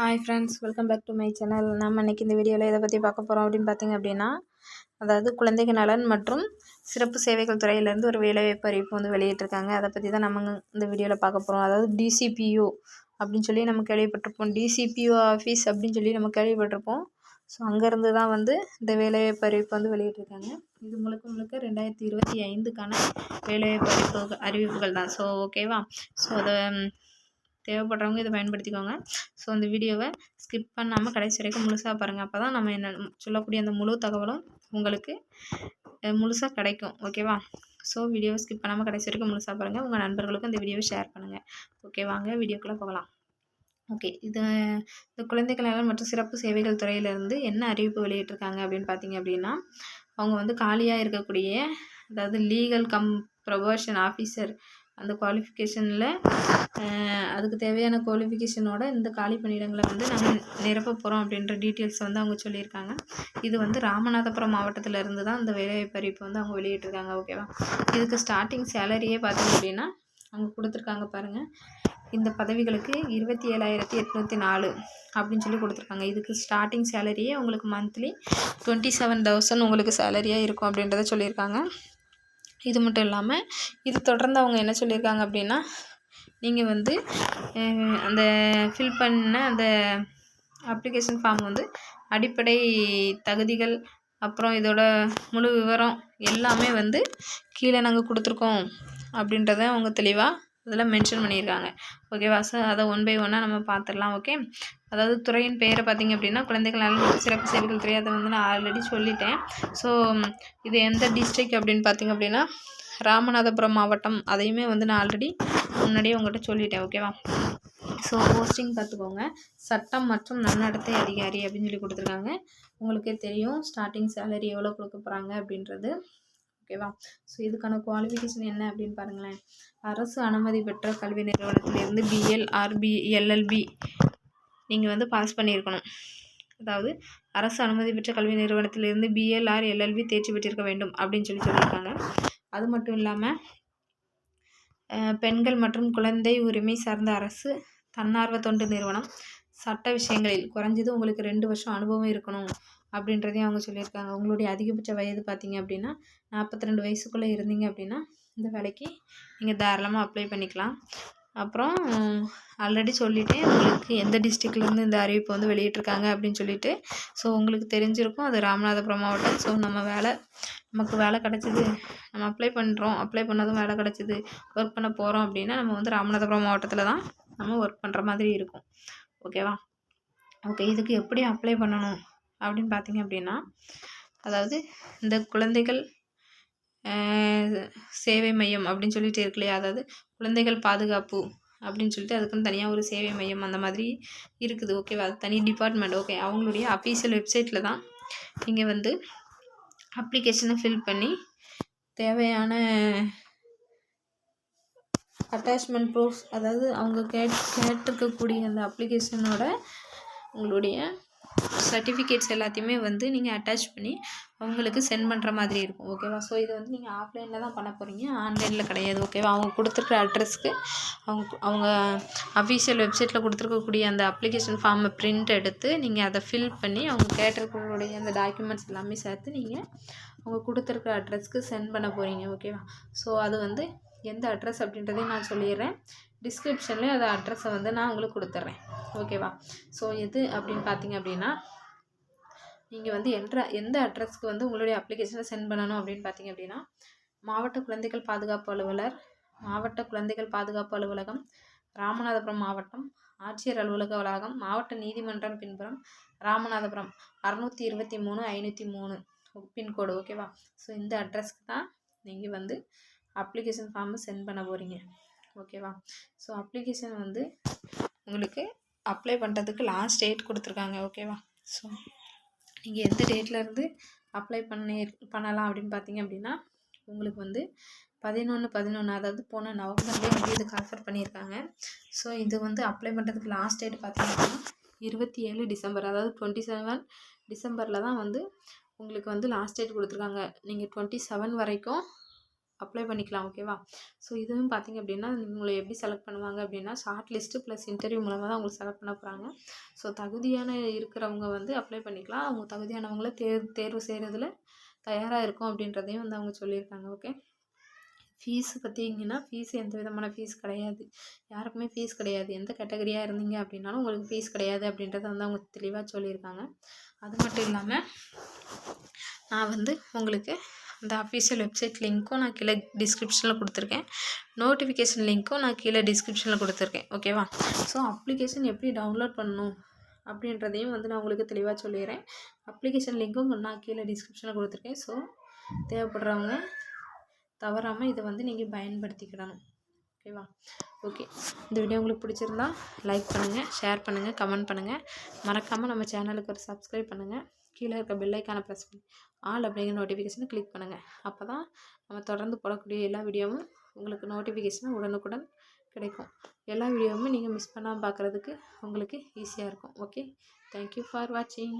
Hi friends welcome back to my channel நம்ம இன்றைக்கி இந்த வீடியோவில் எதை பற்றி பார்க்க போகிறோம் அப்படின்னு பார்த்தீங்க அப்படின்னா அதாவது குழந்தைகள் நலன் மற்றும் சிறப்பு சேவைகள் துறையிலேருந்து ஒரு வேலைவாய்ப்பு அறிவிப்பு வந்து வெளியிட்டிருக்காங்க. அதை பற்றி தான் நம்ம இந்த வீடியோவில் பார்க்க போகிறோம் அதாவது டிசிபியூ அப்படின்னு சொல்லி நம்ம கேள்விப்பட்டிருப்போம். டிசிபியூ ஆஃபீஸ் அப்படின்னு சொல்லி நம்ம கேள்விப்பட்டிருப்போம். ஸோ அங்கேருந்து தான் வந்து இந்த வேலைவாய்ப்பு அறிவிப்பு வந்து வெளியிட்டிருக்காங்க. இது முழுக்க முழுக்க ரெண்டாயிரத்தி இருபத்தி ஐந்துக்கான வேலைவாய்ப்பு அறிவிப்பு அறிவிப்புகள் தான். ஸோ ஓகேவா ஸோ அதை தேவைப்படுறவங்க இதை பயன்படுத்திக்கோங்க. ஸோ அந்த வீடியோவை ஸ்கிப் பண்ணாமல் கடைசி வரைக்கும் முழுசாக பாருங்கள் அப்போ தான் நம்ம என்ன சொல்லக்கூடிய அந்த முழு தகவலும் உங்களுக்கு முழுசாக கிடைக்கும். ஓகேவா ஸோ வீடியோவை ஸ்கிப் பண்ணாமல் கடைசி வரைக்கும் முழுசாக பாருங்கள் உங்கள் நண்பர்களுக்கும் இந்த வீடியோவை ஷேர் பண்ணுங்கள் ஓகே வாங்க வீடியோக்குள்ளே போகலாம். ஓகே இது இந்த குழந்தைகள் நலன் மற்றும் சிறப்பு சேவைகள் துறையிலேருந்து என்ன அறிவிப்பு வெளியிட்டிருக்காங்க அப்படின்னு பார்த்தீங்க அப்படின்னா அவங்க வந்து காலியாக இருக்கக்கூடிய அதாவது லீகல் கம் ப்ரொபோஷன் ஆஃபீஸர் அந்த குவாலிஃபிகேஷனில் அதுக்கு தேவையான குவாலிஃபிகேஷனோட இந்த காலி பணியிடங்களை வந்து நாங்கள் நிரப்ப போகிறோம் அப்படின்ற டீட்டெயில்ஸ் வந்து அவங்க சொல்லியிருக்காங்க. இது வந்து ராமநாதபுரம் மாவட்டத்தில் இருந்து தான் இந்த வேலைவாய்ப்பு அறிவிப்பு வந்து அவங்க வெளியிட்டிருக்காங்க ஓகேவா இதுக்கு ஸ்டார்டிங் சேலரியே பார்த்தீங்க அப்படின்னா அவங்க கொடுத்துருக்காங்க பாருங்கள் இந்த பதவிகளுக்கு இருபத்தி ஏழாயிரத்தி எட்நூற்றி நாலு அப்படின்னு சொல்லி கொடுத்துருக்காங்க. இதுக்கு ஸ்டார்டிங் சேலரியே உங்களுக்கு மந்த்லி டுவெண்ட்டி செவன் தௌசண்ட் உங்களுக்கு சேலரியாக இருக்கும் அப்படின்றத சொல்லியிருக்காங்க. இது மட்டும் இல்லாமல் இது தொடர்ந்து அவங்க என்ன சொல்லியிருக்காங்க அப்படின்னா நீங்கள் வந்து அந்த ஃபில் பண்ண அந்த அப்ளிகேஷன் ஃபார்ம் வந்து அடிப்படை தகுதிகள் அப்புறம் இதோட முழு விவரம் எல்லாமே வந்து கீழே நாங்கள் கொடுத்துருக்கோம் அப்படின்றத அவங்க தெளிவாக இதெல்லாம் மென்ஷன் பண்ணியிருக்காங்க. ஓகேவா சார் அதை ஒன் பை ஒன்னாக நம்ம பார்த்துடலாம் ஓகே அதாவது துறையின் பெயரை பார்த்திங்க அப்படின்னா குழந்தைகள் நலன் சிறப்பு சேவைகள் துறை அதை வந்து நான் ஆல்ரெடி சொல்லிட்டேன். ஸோ இது எந்த டிஸ்ட்ரிக் அப்படின்னு பார்த்திங்க அப்படின்னா ராமநாதபுரம் மாவட்டம். அதையுமே வந்து நான் ஆல்ரெடி முன்னாடியே உங்கள்கிட்ட சொல்லிட்டேன் ஓகேவா ஸோ போஸ்டிங் பார்த்துக்கோங்க. சட்டம் மற்றும் நன்னடத்தை அதிகாரி அப்படின்னு சொல்லி கொடுத்துருக்காங்க. உங்களுக்கே தெரியும் ஸ்டார்டிங் சேலரி எவ்வளோ கொடுக்க போகிறாங்க அப்படின்றது. ஓகேவா? ஸோ இதுக்கான குவாலிஃபிகேஷன் என்ன அப்படின்னு பாருங்களேன். அரசு அனுமதி பெற்ற கல்வி நிறுவனத்திலிருந்து பிஎல் ஆர்பி எல்எல்பி நீங்கள் வந்து பாஸ் பண்ணியிருக்கணும். அதாவது அரசு அனுமதி பெற்ற கல்வி நிறுவனத்திலிருந்து பிஎல்ஆர் எல்எல்பி தேர்ச்சி பெற்றிருக்க வேண்டும் அப்படின்னு சொல்லி சொல்லியிருக்காங்க. அது மட்டும் இல்லாமல் பெண்கள் மற்றும் குழந்தை உரிமை சார்ந்த அரசு தன்னார்வ தொண்டு நிறுவனம் சட்ட விஷயங்களில் குறைஞ்சது உங்களுக்கு ரெண்டு வருஷம் அனுபவம் இருக்கணும். அப்படின்றதையும் அவங்க சொல்லியிருக்காங்க. உங்களுடைய அதிகபட்ச வயது பார்த்தீங்க அப்படின்னா நாற்பத்தி ரெண்டு வயசுக்குள்ளே இருந்தீங்க அப்படின்னா இந்த வேலைக்கு நீங்கள் தாராளமாக அப்ளை பண்ணிக்கலாம். அப்புறம் ஆல்ரெடி சொல்லிட்டேன் உங்களுக்கு எந்த டிஸ்ட்ரிக்ட்லேருந்து இந்த அறிவிப்பு வந்து வெளியிட்ருக்காங்க அப்படின்னு சொல்லிட்டு ஸோ உங்களுக்கு தெரிஞ்சிருக்கும். அது ராமநாதபுரம் மாவட்டம். ஸோ நம்ம வேலை நமக்கு வேலை கிடச்சிது நம்ம அப்ளை பண்ணுறோம் அப்ளை பண்ணதும் வேலை கிடச்சிது. ஒர்க் பண்ண போகிறோம் அப்படின்னா நம்ம வந்து ராமநாதபுரம் மாவட்டத்தில் தான் நம்ம ஒர்க் பண்ணுற மாதிரி இருக்கும். ஓகேவா ஓகே இதுக்கு எப்படி அப்ளை பண்ணணும்? அப்படின்னு பார்த்தீங்க அப்படின்னா அதாவது இந்த குழந்தைகள் சேவை மையம் அப்படின்னு சொல்லிட்டு இருக்கு இல்லையா? அதாவது குழந்தைகள் பாதுகாப்பு அப்படின்னு சொல்லிட்டு அதுக்குன்னு தனியாக ஒரு சேவை மையம் அந்த மாதிரி இருக்குது. ஓகேவா அது தனி டிபார்ட்மெண்ட் ஓகே அவங்களுடைய அஃபீஷியல் வெப்சைட்டில் தான் நீங்கள் வந்து அப்ளிகேஷனை ஃபில் பண்ணி தேவையான அட்டாச்மெண்ட் ப்ரூஃப் அதாவது அவங்க கேட் கேட்டிருக்கக்கூடிய அந்த அப்ளிகேஷனோட உங்களுடைய சர்டிஃபிகேட்ஸ் எல்லாத்தையுமே வந்து நீங்கள் அட்டாச் பண்ணி அவங்களுக்கு சென்ட் பண்ணுற மாதிரி இருக்கும் ஓகேவா ஸோ இது வந்து நீங்கள் ஆஃப்லைனில் தான் பண்ண போகிறீங்க ஆன்லைனில் கிடையாது ஓகேவா அவங்க கொடுத்துருக்குற அட்ரஸ்க்கு அவங்க அவங்க அஃபீஷியல் வெப்சைட்டில் கொடுத்துருக்கக்கூடிய அந்த அப்ளிகேஷன் ஃபார்மை பிரிண்ட் எடுத்து நீங்கள் அதை ஃபில் பண்ணி அவங்க கேட்டிருக்கக்கூடிய அந்த டாக்குமெண்ட்ஸ் எல்லாமே சேர்த்து நீங்கள் அவங்க கொடுத்துருக்குற அட்ரஸ்க்கு சென்ட் பண்ண போகிறீங்க ஓகேவா ஸோ அது வந்து எந்த அட்ரஸ் அப்படின்றதையும் நான் சொல்லிடுறேன். டிஸ்கிரிப்ஷன்லேயும் அந்த அட்ரஸை வந்து நான் உங்களுக்கு கொடுத்துட்றேன். ஓகேவா ஸோ எது அப்படின்னு பார்த்தீங்க அப்படின்னா நீங்கள் வந்து என்ற எந்த அட்ரஸ்க்கு வந்து உங்களுடைய அப்ளிகேஷனை சென்ட் பண்ணணும் அப்படின்னு பார்த்தீங்க அப்படின்னா மாவட்ட குழந்தைகள் பாதுகாப்பு அலுவலர் மாவட்ட குழந்தைகள் பாதுகாப்பு அலுவலகம் ராமநாதபுரம் மாவட்டம் ஆட்சியர் அலுவலக வளாகம் மாவட்ட நீதிமன்றம் பின்புறம் ராமநாதபுரம் அறநூற்றி இருபத்தி மூணு ஐநூற்றி மூணு பின்கோடு. ஓகேவா ஸோ இந்த அட்ரஸ்க்கு தான் நீங்கள் வந்து அப்ளிகேஷன் ஃபார்மை சென்ட் பண்ண போகிறீங்க ஓகேவா ஸோ அப்ளிகேஷன் வந்து உங்களுக்கு அப்ளை பண்ணுறதுக்கு லாஸ்ட் டேட் கொடுத்துருக்காங்க ஓகேவா ஸோ நீங்கள் எந்த டேட்லேருந்து அப்ளை பண்ணி பண்ணலாம் அப்படின்னு பார்த்தீங்க அப்படின்னா உங்களுக்கு வந்து பதினொன்று பதினொன்று அதாவது போன நவம்பர்லேயே வந்து இதுக்கு ஆஃபர் பண்ணியிருக்காங்க. ஸோ இது வந்து அப்ளை பண்ணுறதுக்கு லாஸ்ட் டேட் பார்த்தீங்க அப்படின்னா இருபத்தி ஏழு டிசம்பர் அதாவது டுவெண்ட்டி செவன் டிசம்பரில் தான் வந்து உங்களுக்கு வந்து லாஸ்ட் டேட் கொடுத்துருக்காங்க. நீங்கள் டுவெண்ட்டி செவன் வரைக்கும் அப்ளை பண்ணிக்கலாம் ஓகேவா ஸோ இதுவும் பார்த்திங்க அப்படின்னா உங்களை எப்படி செலக்ட் பண்ணுவாங்க அப்படின்னா ஷார்ட் லிஸ்ட்டு ப்ளஸ் இன்டர்வியூ மூலமாக தான் உங்களுக்கு செலக்ட் பண்ண போகிறாங்க ஸோ தகுதியான இருக்கிறவங்க வந்து அப்ளை பண்ணிக்கலாம். அவங்க தகுதியானவங்கள தேர் தேர்வு செய்கிறதுல தயாராக இருக்கும் அப்படின்றதையும் வந்து அவங்க சொல்லியிருக்காங்க ஓகே ஃபீஸு பார்த்தீங்கன்னா ஃபீஸ் எந்த விதமான ஃபீஸ் கிடையாது. யாருக்குமே ஃபீஸ் கிடையாது. எந்த கேட்டகரியாக இருந்தீங்க அப்படின்னாலும் உங்களுக்கு ஃபீஸ் கிடையாது அப்படின்றத வந்து அவங்க தெளிவாக சொல்லியிருக்காங்க. அது மட்டும் இல்லாமல் நான் வந்து உங்களுக்கு அந்த அஃபீஷியல் வெப்சைட் லிங்க்கும் நான் கீழே டிஸ்கிரிப்ஷனில் கொடுத்துருக்கேன். நோட்டிஃபிகேஷன் லிங்க்கும் நான் கீழே டிஸ்கிரிப்ஷனில் கொடுத்துருக்கேன். ஓகேவா ஸோ அப்ளிகேஷன் எப்படி டவுன்லோட் பண்ணணும் அப்படின்றதையும் வந்து நான் உங்களுக்கு தெளிவாக சொல்லிடுறேன். அப்ளிகேஷன் லிங்க்கும் நான் கீழே டிஸ்கிரிப்ஷனில் கொடுத்துருக்கேன். ஸோ தேவைப்படுறவங்க தவறாமல் இதை வந்து நீங்கள் பயன்படுத்திக்கிடணும். ஓகேவா ஓகே இந்த வீடியோ உங்களுக்கு பிடிச்சிருந்தா லைக் பண்ணுங்கள் ஷேர் பண்ணுங்கள் கமெண்ட் பண்ணுங்கள் மறக்காமல் நம்ம சேனலுக்கு ஒரு சப்ஸ்கிரைப் பண்ணுங்கள் கீழே இருக்க பெல்லைக்கான ப்ரெஸ் பண்ணி ஆல் அப்படிங்கிற நோட்டிஃபிகேஷனை கிளிக் பண்ணுங்கள் அப்போ தான் நம்ம தொடர்ந்து போடக்கூடிய எல்லா வீடியோவும் உங்களுக்கு நோட்டிஃபிகேஷனும் உடனுக்குடன் கிடைக்கும். எல்லா வீடியோவுமே நீங்கள் மிஸ் பண்ணாமல் பார்க்குறதுக்கு உங்களுக்கு ஈஸியாக இருக்கும். ஓகே தேங்க்யூ ஃபார் வாட்சிங்